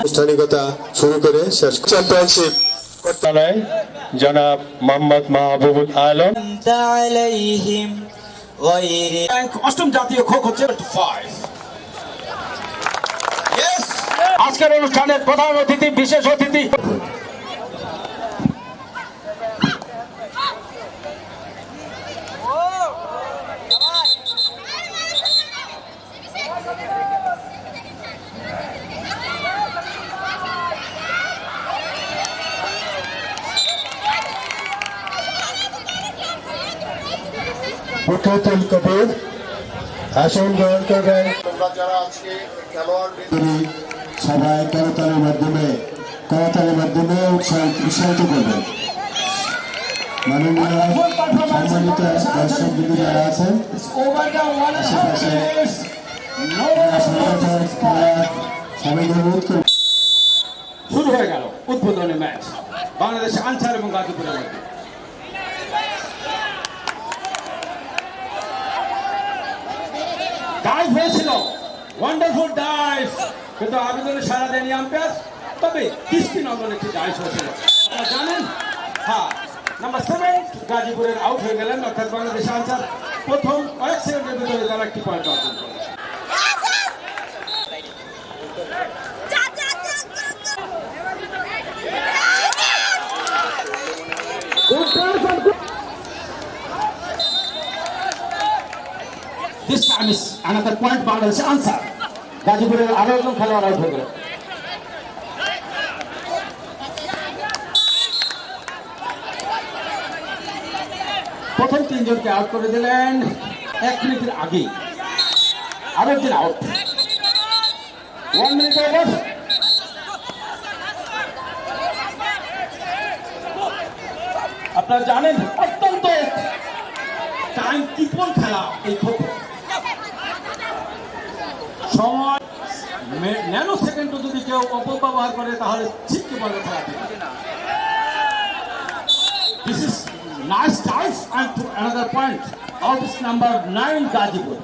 আনুষ্ঠানিকতা শুরু করে শেষ চ্যাম্পিয়নশিপ কর্তালয় জনাব মোহাম্মদ মাহবুবুল আলম। অষ্টম জাতীয় খোক হচ্ছে আজকের অনুষ্ঠানের প্রধান অতিথি বিশেষ অতিথি। মুখ্যতুল কবির আসন গ্রহণ করবেন সবাই করতালের মাধ্যমে করতালের মাধ্যমে উৎসাহ- উৎসাহিত করবেন। মাননীয় সম্মানিত দর্শক বিন্দু যারা আছেন আশেপাশে সবাইকে অনুরোধ করবেন শুরু হয়ে গেল উদ্বোধনী ম্যাচ। বাংলাদেশ আনসার এবং গাজীপুরের মধ্যে। ডাইভ হয়েছিল। ওয়ান্ডারফুল ডাইভ কিন্তু আবেদনে সারা দেয়নি আম্পায়ার তবে কৃষ্টি নন্দন একটি ডাইভ হয়েছিল। আপনারা জানেন? হ্যাঁ। নাম্বার সেভেন গাজীপুরের আউট হয়ে গেলেন, অর্থাৎ বাংলাদেশ আনসার প্রথম কয়েক সেকেন্ডের ভিতরে তারা একটি পয়েন্ট অর্জন করে Bangladesh answer. গাজীপুরের আরও একজন খেলোয়াড় প্রথম তিনজনকে আউট করে দিলেন এক মিনিটের আগে আরও একজন আউট। ওয়ান মিনিট আপনারা জানেন, অত্যন্ত টাইম কিপন খেলা এই সময় ন্যানো সেকেন্ডও যদি কেউ অপব্যবহার করে, তাহলে ছিটকে পড়বে খেলা this is nice ties and two another point of this number nine Gazipur